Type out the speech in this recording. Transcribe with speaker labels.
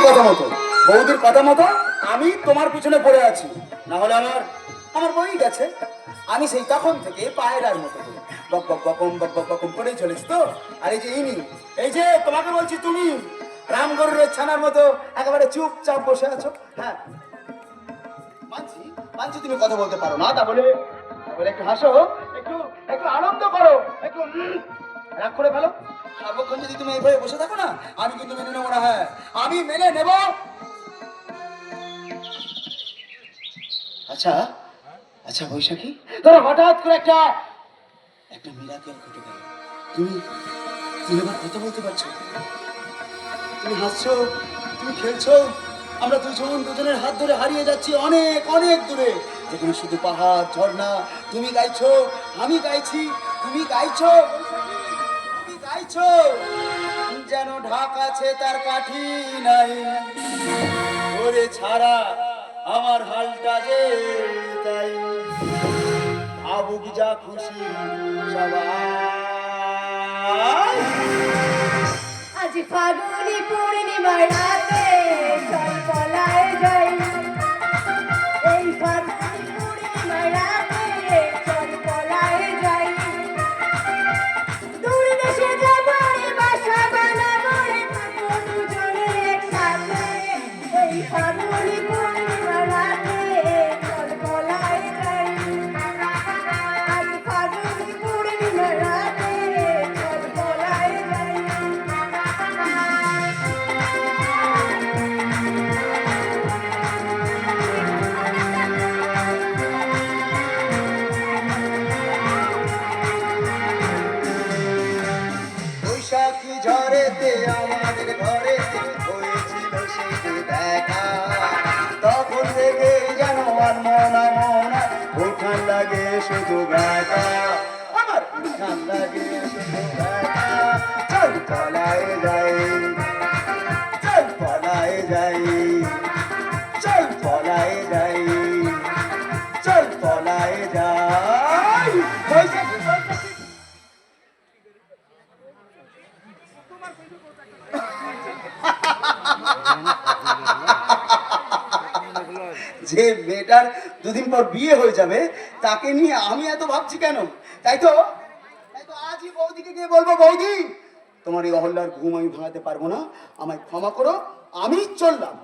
Speaker 1: বৌদির কথা মতো। বৌদির কথা মতো আমি তোমার পিছনে পড়ে আছি। না হলে আমার আমার বই গেছে। আমি সেই তখন থেকে পায়রার মতো বক বক বকম বক বক বকম করেই চলেছি তো? আর এই যে ইনি, এই যে তোমাকে বলছি তুমি ছানার মতো একেবারে চুপচাপ বসে আছো। হ্যাঁ। মানছি মানছি তুমি কথা বলতে পারো না, তা বলে একটু হাসো, একটু একটু আনন্দ করো, একটু রাগ করে ফেলো। যদি তুমি এইভাবে বসে থাকো না, আমি কিন্তু মেনে নেব না হ্যাঁ। আমি মেনে নেব। আচ্ছা আচ্ছা বৈশাখী তোর হঠাৎ করে একটা একটা মিরাকেল ঘটে গেল। তুমি তুমি এবার কথা বলতে পারছ? তুমি হাসছো, তুমি খেলছো, আমরা দুজন দুজনের হাত ধরে হারিয়ে যাচ্ছি অনেক অনেক দূরে। যেখানে শুধু পাহাড়, ঝর্ণা, তুমি গাইছো, আমি গাইছি, তুমি গাইছো। গাইছো যেন ঢাক আছে তার কাঠি নাই। ওরে ছাড়া আমার হালটা যে তাই। আবুক যা খুশি সবাই।
Speaker 2: আজ ফাগুনি পূর্ণিমার রাতে
Speaker 1: ঝড়েতে আমাদের ঘরেতে হয়েছিল সেই দেখা। তখন থেকে যেন লাগে শুধু ব্যথা আমার উঠান লাগে চল পলায় যাই, চল পলায় যাই। যে মেয়েটার দুদিন পর বিয়ে হয়ে যাবে, তাকে নিয়ে আমি এত ভাবছি কেন? তাই তো? তাই তো আজই বৌদিকে গিয়ে বলব, বৌদি, তোমার এই অহল্লার ঘুম আমি ভাঙাতে পারব না। আমায় ক্ষমা করো আমি চললাম।